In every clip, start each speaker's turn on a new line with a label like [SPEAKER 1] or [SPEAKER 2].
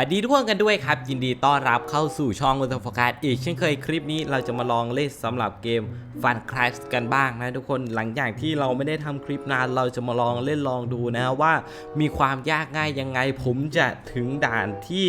[SPEAKER 1] วัสดีทุกคนกันด้วยครับ ยินดีต้อนรับเข้าสู่ช่องวัตโฟกัสอีกเช่นเคยคลิปนี้เราจะมาลองเล่นสำหรับเกมฟันคลาสกันบ้างนะทุกคนหลังจากที่เราไม่ได้ทำคลิปนานเราจะมาลองเล่นลองดูนะว่ามีความยากง่ายยังไงผมจะถึงด่านที่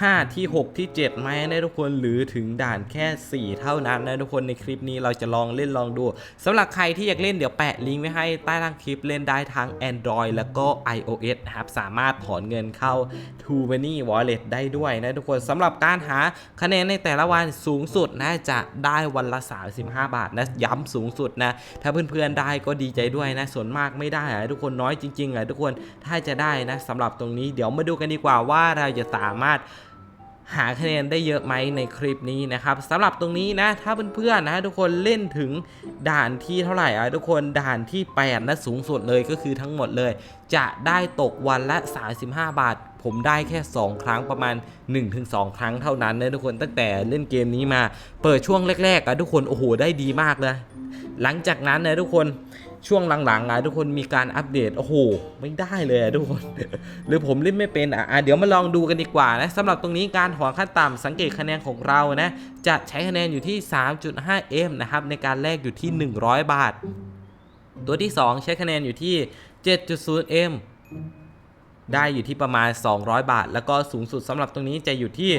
[SPEAKER 1] 5 ที่ 6 ที่ 7 ไหมนะทุกคนหรือถึงด่านแค่ 4 เท่านั้นนะทุกคนในคลิปนี้เราจะลองเล่นลองดูสำหรับใครที่อยากเล่นเดี๋ยวแปะลิงก์ไว้ให้ใต้ล่างคลิปเล่นได้ทั้ง Android แล้วก็ iOS นะครับ สามารถถอนเงินเข้า t o m o n y Wallet ได้ด้วยนะทุกคนสำหรับการหาคะแนนในแต่ละวันสูงสุดนะจะได้วันละ 35 บาทนะย้ำสูงสุดนะ ถ้าเพื่อนๆได้ก็ดีใจด้วยนะส่วนมากไม่ได้อะทุกคนน้อยจริงๆอะทุกคนถ้าจะได้นะสำหรับตรงนี้เดี๋ยวมาดูกันดีกว่าว่าเราจะสามารถ หาคะแนนได้เยอะไหมในคลิปนี้นะครับสำหรับตรงนี้นะ ถ้าเพื่อนๆนะทุกคนเล่นถึงด่านที่เท่าไหร่อะทุกคนด่านที่8นะสูงสุดเลยก็คือทั้งหมดเลย จะได้ตกวันละ 35 บาท ผมได้แค่ 2 ครั้งประมาณ 1-2 ครั้งเท่านั้นนะทุกคนตั้งแต่เล่นเกมนี้มา เปิดช่วงแรกๆอะทุกคนโอ้โหได้ดีมากเลยหลังจากนั้นนะทุกคน ช่วงหลังๆอะทุกคนมีการอัปเดต โอ้โห ไม่ได้เลยอะทุกคน หรือผมเล่นไม่เป็นอะอะเดี๋ยวมาลองดูกันดีกว่านะสำหรับตรงนี้การถอนขั้นต่ำสังเกตคะแนนของเรานะ จะใช้คะแนนอยู่ที่ 3.5M นะครับในการแลกอยู่ที่ 100 บาท ตัวที่ 2 ใช้คะแนนอยู่ที่ 7.0M ได้อยู่ที่ประมาณ 200 บาท แล้วก็สูงสุดสำหรับตรงนี้จะอยู่ที่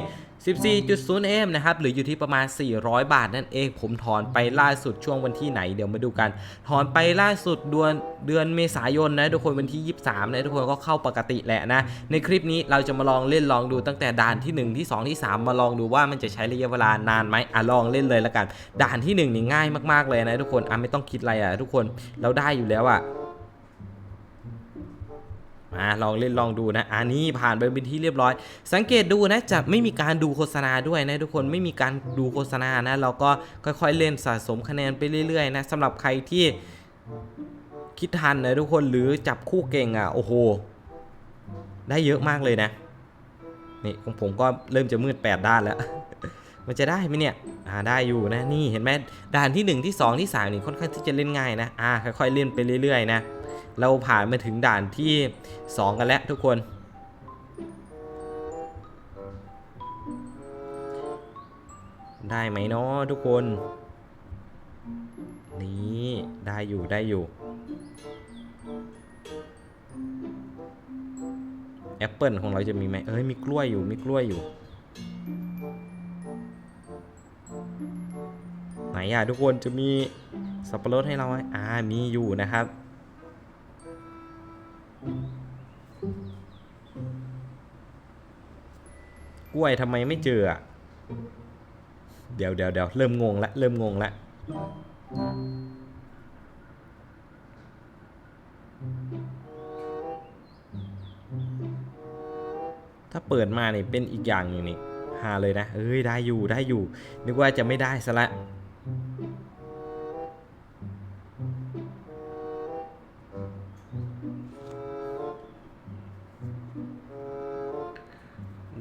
[SPEAKER 1] 14.0M นะครับ หรืออยู่ที่ประมาณ 400 บาทนั่นเอง ผมถอนไปล่าสุดช่วงวันที่ไหน เดี๋ยวมาดูกัน ถอนไปล่าสุดเดือนเดือนเมษายนนะทุกคนวันที่ 23 นะทุกคนก็เข้าปกติแหละนะ ในคลิปนี้เราจะมาลองเล่นลองดูตั้งแต่ด่านที่ 1 ที่ 2 ที่ 3 มาลองดูว่ามันจะใช้ระยะเวลานานไหมอะลองเล่นเลยละกัน ด่านที่1นี่ง่ายมากๆเลยนะทุกคนอะไม่ต้องคิดอะไรอะทุกคนเราได้อยู่แล้วอะ มาลองเล่นลองดูนะอันนี้ผ่านไปเป็นที่เรียบร้อย สังเกตดูนะจะไม่มีการดูโฆษณาด้วยนะทุกคนไม่มีการดูโฆษณานะเราก็ค่อยๆเล่นสะสมคะแนนไปเรื่อยๆนะสำหรับใครที่คิดทันนะทุกคนหรือจับคู่เก่งอะโอ้โหได้เยอะมากเลยนะนี่ของผมก็เริ่มจะมืดแปดด้านแล้ว มันจะได้ไหมเนี่ย อ่าได้อยู่นะนี่เห็นไหมด่านที่หนึ่งที่สองที่สามนี่ค่อนข้างที่จะเล่นง่ายนะ อ่าค่อยๆเล่นไปเรื่อยๆนะ เราผ่านมาถึงด่านที่ 2 กันแล้วทุกคน ได้ไหมเนาะทุกคน นี่ได้อยู่ได้อยู่แอปเปิลของเราจะมีไหมเอ้ยมีกล้วยอยู่มีกล้วยอยู่ไหนอะทุกคนจะมีสับปะรดให้เราไหมอ่ามีอยู่นะครับ กล้วยทำไมไม่เจออะเดี๋ยวเดี๋ยวเดี๋ยวเริ่มงงละเริ่มงงละถ้าเปิดมาเนี่ยเป็นอีกอย่างหนึงนี่หาเลยนะเอ้ยได้อยู่ได้อยู่ นึกว่าจะไม่ได้ซะละ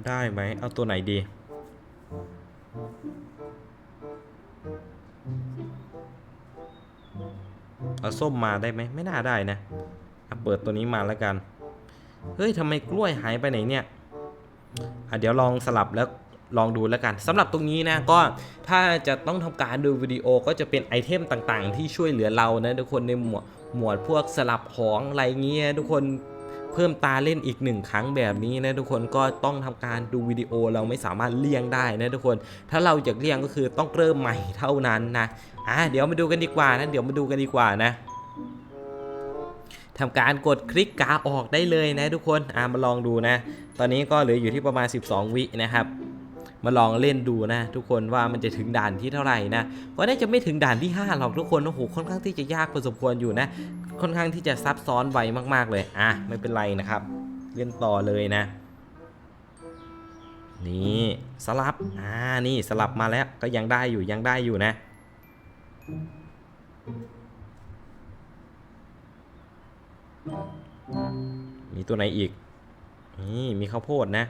[SPEAKER 1] ได้ไหม เอาตัวไหนดี เอาส้มมาได้ไหม ไม่น่าได้นะอะเปิดตัวนี้มาแล้วกัน เฮ้ยทำไมกล้วยหายไปไหนเนี่ยอะเดี๋ยวลองสลับแล้วลองดูแล้วกันสำหรับตรงนี้นะก็ถ้าจะต้องทำการดูวิดีโอก็จะเป็นไอเทมต่างๆ ที่ช่วยเหลือเรานะทุกคนในหมวดหมวดพวกสลับของอะไรเงี้ยทุกคน เพิ่มตาเล่นอีกหนึ่งครั้งแบบนี้นะทุกคนก็ต้องทำการดูวิดีโอเราไม่สามารถเลี่ยงได้นะทุกคน ถ้าเราอยากเลี่ยงก็คือต้องเริ่มใหม่เท่านั้นนะอะเดี๋ยวมาดูกันดีกว่านะเดี๋ยวมาดูกันดีกว่านะทำการกดคลิกกาออกได้เลยนะทุกคนอ่ามาลองดูนะ ตอนนี้ก็เหลืออยู่ที่ประมาณ 12 วินะครับ มาลองเล่นดูนะ ทุกคนว่ามันจะถึงด่านที่เท่าไหร่นะก็น่าจะไม่ถึงด่านที่5หรอกทุกคนโอ้โหค่อนข้างที่จะยากพอสมควรอยู่นะ ค่อนข้างที่จะซับซ้อนไวมาก ๆ เลยอะไม่เป็นไรนะครับ เล่นต่อเลยนะ นี่สลับอ่านี่สลับมาแล้วก็ยังได้อยู่ยังได้อยู่นะมีตัวไหนอีก นี่มีข้าวโพดนะ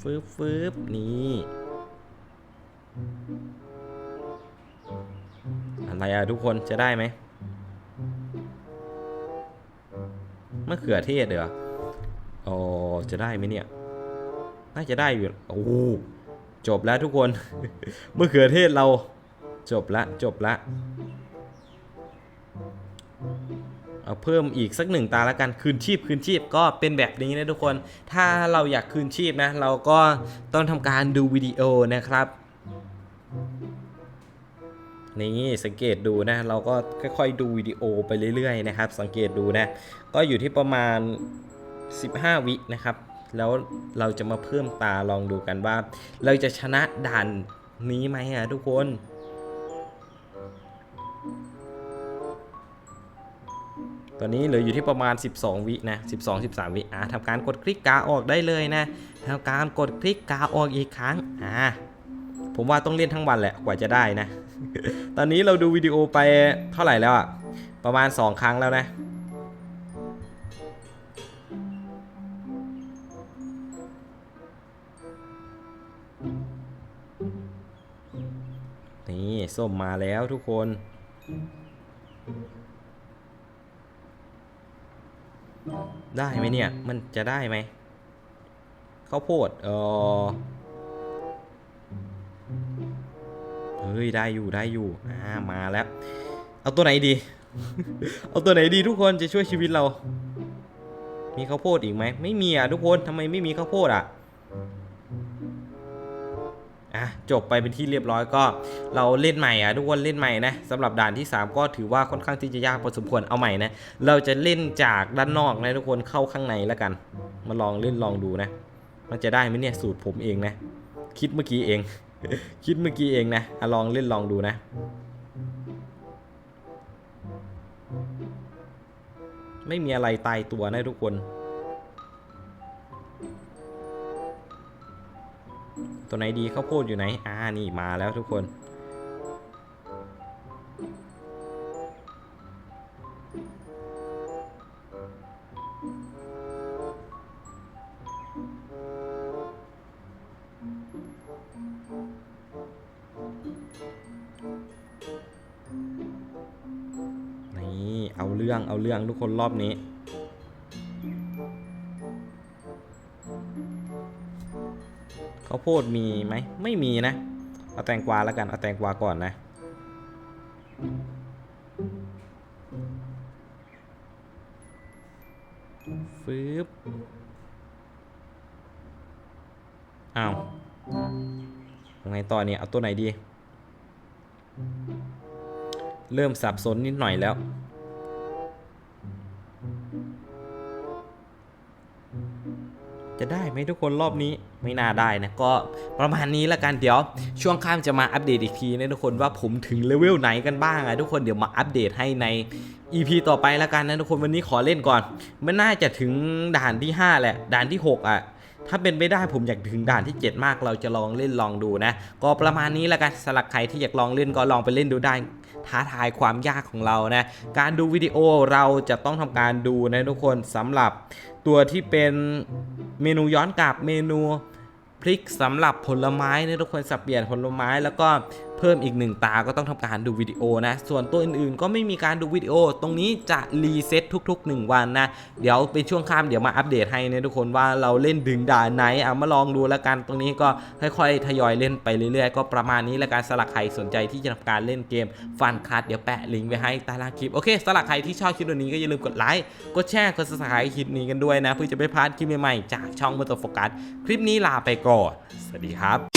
[SPEAKER 1] ฟืบฟืบนี่อะไรอะทุกคนจะได้ไหมมะเขือเทศเหรออ๋อจะได้ไหมเนี่ย น่าจะได้อยู่ โอ้โหจบแล้วทุกคนมะเขือเทศเรา จบละ จบละ เอาเพิ่มอีกสักหนึ่งตาล้วกันคืนชีพคืนชีพก็เป็นแบบนี้นะทุกคน ถ้าเราอยากคืนชีพนะ เราก็ต้องทำการดูวิดีโอนะครับนี่สังเกตดูนะ เราก็ค่อยๆดูวิดีโอไปเรื่อยๆนะครับ สังเกตดูนะ ก็อยู่ที่ประมาณ 15 วินะครับ แล้วเราจะมาเพิ่มตาลองดูกันว่า เราจะชนะด่านนี้ไหมอะทุกคน ตอนนี้เหลืออยู่ที่ประมาณ 12 วินะ12 13 วิอะทำการกดคลิกกาออกได้เลยนะทำการกดคลิกกาออกอีกครั้งอ่าผมว่าต้องเล่นทั้งวันแหละกว่าจะได้นะ ตอนนี้เราดูวิดีโอไปเท่าไหร่แล้วอะประมาณ 2 ครั้งแล้วนะนี่ส้มมาแล้วทุกคน ได้ไหมเนี่ย มันจะได้ไหมข้าวโพดเออเฮ้ยได้อยู่ได้อยู่อ่ามาแล้ว เอาตัวไหนดี เอาตัวไหนดีทุกคนจะช่วยชีวิตเรา มีข้าวโพดอีกไหมไม่มีอะทุกคนทำไมไม่มีข้าวโพดอะ อะจบไปเป็นที่เรียบร้อยก็ เราเล่นใหม่อะทุกคนเล่นใหม่นะสำหรับด่านที่ 3 ก็ถือว่าค่อนข้างที่จะยากพอสมควรเอาใหม่นะเราจะเล่นจากด้านนอกนะทุกคนเข้าข้างในแล้วกัน มาลองเล่นลองดูนะ มันจะได้ไหมเนี่ยสูตรผมเองนะ คิดเมื่อกี้เอง คิดเมื่อกี้เองนะอลองเล่นลองดูนะไม่มีอะไรตายตัวนะทุกคน ตัวไหนดีข้าวโพดอยู่ไหน อ่า นี่มาแล้วทุกคน นี่ เอาเรื่อง เอาเรื่องทุกคนรอบนี้ ข้าวโพดมีไหมไม่มีนะ เอาแตงกวาแล้วกันเอาแตงกวาก่อนนะ ฟืบอ้าวยังไงต่อเนี่ยเอาตัวไหนดี เริ่มสับสนนิดหน่อยแล้ว จะได้ไหมทุกคนรอบนี้ไม่น่าได้นะก็ประมาณนี้ละกันเดี๋ยว ช่วงข้ามจะมาอัปเดตอีกทีนะทุกคนว่าผมถึงเลเวลไหนกันบ้างอะทุกคนเดี๋ยวมาอัปเดตให้ใน EP ต่อไปละกันนะทุกคนวันนี้ขอเล่นก่อน มันน่าจะถึงด่านที่ 5 แหละ ด่านที่ 6อะถ้าเป็นไปได้ผมอยากถึงด่านที่ 7 มากเราจะลองเล่นลองดูนะ ก็ประมาณนี้ละกันสำหรับใครที่อยากลองเล่นก็ลองไปเล่นดูได้ท้าทายความยากของเรานะ การดูวิดีโอเราจะต้องทำการดูนะทุกคนสำหรับ ตัวที่เป็นเมนูย้อนกลับเมนูพริกสำหรับผลไม้นะทุกคนสับเปลี่ยนผลไม้แล้วก็เพิ่มอีกหนึ่งตาก็ต้องทำการดูวิดีโอนะ ส่วนตัวอื่นๆ ก็ไม่มีการดูวิดีโอ ตรงนี้จะรีเซ็ตทุก ๆ 1 วันนะ เดี๋ยวเป็นช่วงข้ามเดี๋ยวมาอัปเดตให้นะทุกคนว่าเราเล่นถึงด่านไหนเอามาลองดูแล้วกันตรงนี้ก็ค่อยๆ ทยอยเล่นไปเรื่อยๆ ก็ประมาณนี้แล้วกันสลักใครสนใจที่จะทำการเล่นเกมฟันคัดเดี๋ยวแปะลิงก์ไว้ให้ใต้ล่างคลิปโอเคสลักใครที่ชอบคลิปนี้ก็อย่าลืมกดไลค์กดแชร์กด subscribe คลิปนี้กันด้วยนะเพื่อจะไม่พลาดคลิปใหม่ๆจากช่องมอเตอร์โฟกัสคลิปนี้ลาไปก่อนสวัสดีครับ